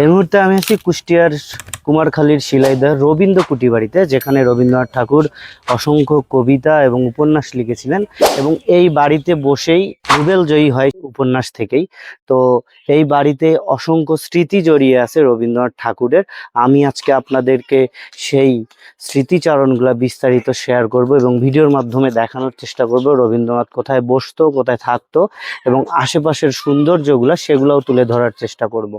এই মুহূর্তে আমি আছি কুষ্টিয়ার কুমারখালীর শিলাইদার রবীন্দ্র কুটি বাড়িতে যেখানে রবীন্দ্রনাথ ঠাকুর অসংখ্য কবিতা এবং উপন্যাস লিখেছিলেন এবং এই বাড়িতে বসেই নোবেল জয়ী হয় উপন্যাস থেকেই। তো এই বাড়িতে অসংখ্য স্মৃতি জড়িয়ে আছে রবীন্দ্রনাথ ঠাকুরের। আমি আজকে আপনাদেরকে সেই স্মৃতিচারণগুলো বিস্তারিত শেয়ার করব এবং ভিডিওর মাধ্যমে দেখানোর চেষ্টা করব রবীন্দ্রনাথ কোথায় বসতো, কোথায় থাকতো এবং আশেপাশের সৌন্দর্যগুলো সেগুলোও তুলে ধরার চেষ্টা করব।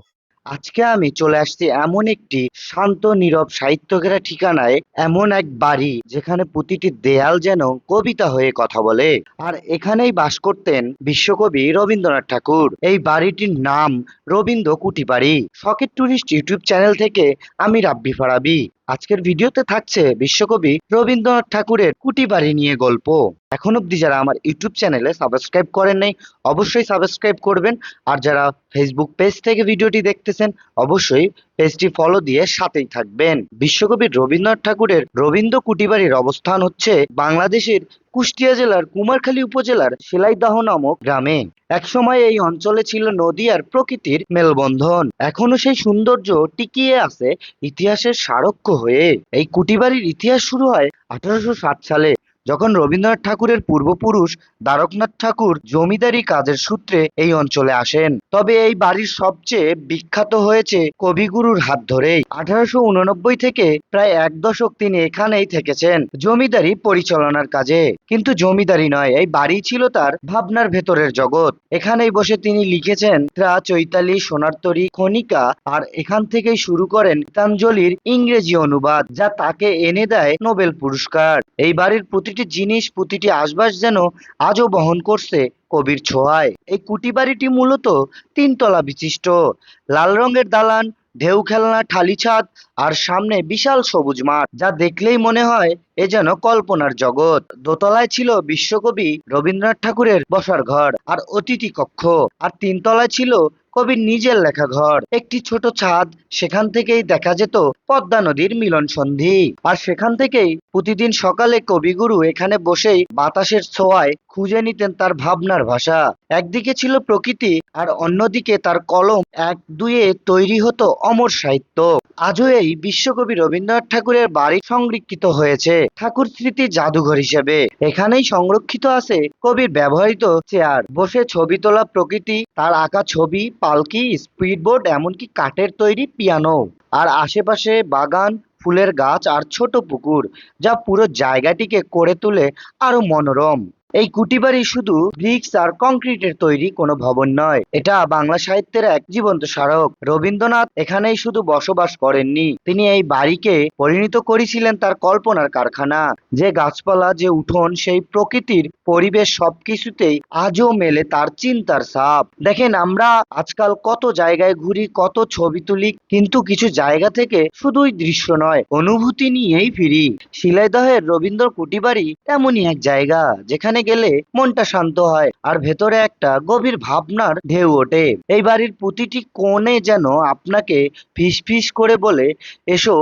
আজকে আমি চলে আসছি এমন একটি শান্ত, নীরব সাহিত্যকেরা ঠিকানায় এমন এক বাড়ি যেখানে প্রতিটি দেয়াল যেন কবিতা হয়ে কথা বলে। আর এখানেই বাস করতেন বিশ্বকবি রবীন্দ্রনাথ ঠাকুর। এই বাড়িটির নাম রবীন্দ্র কুটি বাড়ি শখের টুরিস্ট ইউটিউব চ্যানেল থেকে আমি রাব্বি ফারাবি। আজকের ভিডিওতে থাকছে বিশ্বকবি রবীন্দ্রনাথ ঠাকুরের কুটি বাড়ি নিয়ে গল্প। এখন অব্দি যারা আমার ইউটিউব চ্যানেলে সাবস্ক্রাইব করেন নাই, অবশ্যই সাবস্ক্রাইব করবেন। আর যারা ফেসবুক পেজ থেকে ভিডিওটি দেখতেছেন, অবশ্যই পেজটি ফলো দিয়ে সাথেই থাকবেন। বিশ্বকবি রবীন্দ্রনাথ ঠাকুরের রবীন্দ্র কুটিবাড়ির অবস্থান হচ্ছে বাংলাদেশের কুষ্টিয়া জেলার কুমারখালী উপজেলার সেলাইদাহ নামক গ্রামে। একসময় এই অঞ্চলে ছিল নদী আর প্রকৃতির মেলবন্ধন। এখনও সেই সৌন্দর্য টিকিয়ে আছে ইতিহাসের সারক্য হয়ে। এই কুটিবাড়ির ইতিহাস শুরু হয় আঠারোশো সাত সালে। যখন রবীন্দ্রনাথ ঠাকুরের পূর্বপুরুষ দ্বারকনাথ ঠাকুর জমিদারি কাজের সূত্রে এই অঞ্চলে আসেন, তবে এই বাড়ির সবচেয়ে বিখ্যাত হয়েছে কবিগুরুর হাত ধরেই। আঠারোশো উননব্বই থেকে প্রায় এক দশক তিনি এখানেই থেকেছেন জমিদারি পরিচালনার কাজে। কিন্তু জমিদারি নয়, এই বাড়ি ছিল তার ভাবনার ভেতরের জগৎ। এখানেই বসে তিনি লিখেছেন, ত্রা চৈতালি সোনারতরী খনিকা আর এখান থেকেই শুরু করেন গীতাঞ্জলির ইংরেজি অনুবাদ, যা তাকে এনে দেয় নোবেল পুরস্কার। এই বাড়ির প্রতিটি জিনিস, প্রতিটি আশবাস যেন আজও বহন করছে কবির ছোঁয়ায়। এই কুটি বাড়িটি মূলত তিনতলা বিশিষ্ট। লাল রঙের দালান, ঢেউ খেলনা, ঠালি ছাদ আর সামনে বিশাল সবুজ মাঠ, যা দেখলেই মনে হয় এ যেন কল্পনার জগৎ। দোতলায় ছিল বিশ্বকবি রবীন্দ্রনাথ ঠাকুরের বসার ঘর আর অতিথি কক্ষ, আর তিনতলায় ছিল কবির নিজের লেখা ঘর। একটি ছোট ছাদ, সেখান থেকেই দেখা যেত পদ্মা নদীর মিলন সন্ধি। আর সেখান থেকেই প্রতিদিন সকালে কবিগুরু এখানে বসেই বাতাসের ছোঁয়ায় খুঁজে নিতেন তার ভাবনার ভাষা। একদিকে ছিল প্রকৃতি, আর অন্যদিকে তার কলম এক দুয়ে তৈরি হতো অমর সাহিত্য। আজও এই বিশ্বকবি রবীন্দ্রনাথ ঠাকুরের বাড়ি সংরক্ষিত হয়েছে, ঠাকুর স্মৃতি জাদুঘর হিসেবে। এখানেই সংরক্ষিত আছে কবির ব্যবহৃত চেয়ার। বসে ছবি তোলা প্রকৃতি, তার আঁকা ছবি পালকি, স্পিডবোট, এমনকি কাঠের তৈরি পিয়ানো। আর আশেপাশে বাগান, ফুলের গাছ আর ছোট পুকুর, যা পুরো জায়গাটিকে করে তোলে আরও মনোরম। এই কুটিবাড়ি শুধু ব্রিক্স আর কংক্রিটের তৈরি কোনো ভবন নয়। এটা বাংলা সাহিত্যের এক জীবন্ত স্মারক। রবীন্দ্রনাথ এখানেই শুধু বসবাস করেননি। তিনি এই বাড়িকে পরিণত করেছিলেন তার কল্পনার কারখানা। যে গাছপালা, যে উঠোন, সেই প্রকৃতির পরিবেশ সবকিছুতেই আজও মেলে তার চিন্তার ছাপ। দেখেন আমরা আজকাল কত জায়গায় ঘুরি, কত ছবি তুলি, কিন্তু কিছু জায়গা থেকে শুধুই দৃশ্য নয়, অনুভূতি নিয়েই ফিরি। শিলাইদহের রবীন্দ্র কুটিবাড়ি এমনই এক জায়গা, যেখানে গেলে মনটা শান্ত হয় আর ভেতরে একটা গভীর ভাবনার ঢেউ ওঠে। এই বাড়ির প্রতিটি কোণে যেন আপনাকে ফিস করে বলে, এসো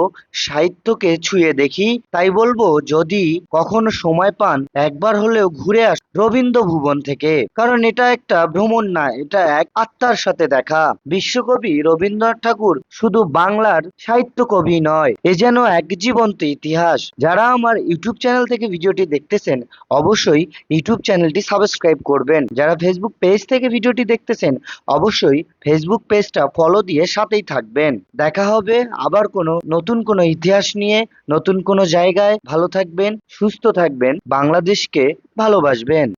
সাহিত্যকে ছুঁয়ে দেখি। তাই বলব, যদি কখনো সময় পান, একবার হলেও ঘুরে আস রবীন্দ্র ভুবন থেকে। কারণ এটা একটা ভ্রমণ না, এটা এক আত্মার সাথে দেখা। বিশ্বকবি রবীন্দ্রনাথ ঠাকুর শুধু বাংলার সাহিত্য কবি নয়, এ যেন এক জীবন্ত ইতিহাস। যারা আমার ইউটিউব চ্যানেল থেকে ভিডিওটি দেখতেছেন, অবশ্যই ইউটিউব চ্যানেলটি সাবস্ক্রাইব করবেন। যারা ফেসবুক পেজ থেকে ভিডিওটি দেখতেছেন, অবশ্যই ফেসবুক পেজটা ফলো দিয়ে সাথেই থাকবেন। দেখা হবে আবার কোনো নতুন কোনো ইতিহাস নিয়ে, নতুন কোনো জায়গায়। ভালো থাকবেন, সুস্থ থাকবেন, বাংলাদেশকে ভালোবাসবেন।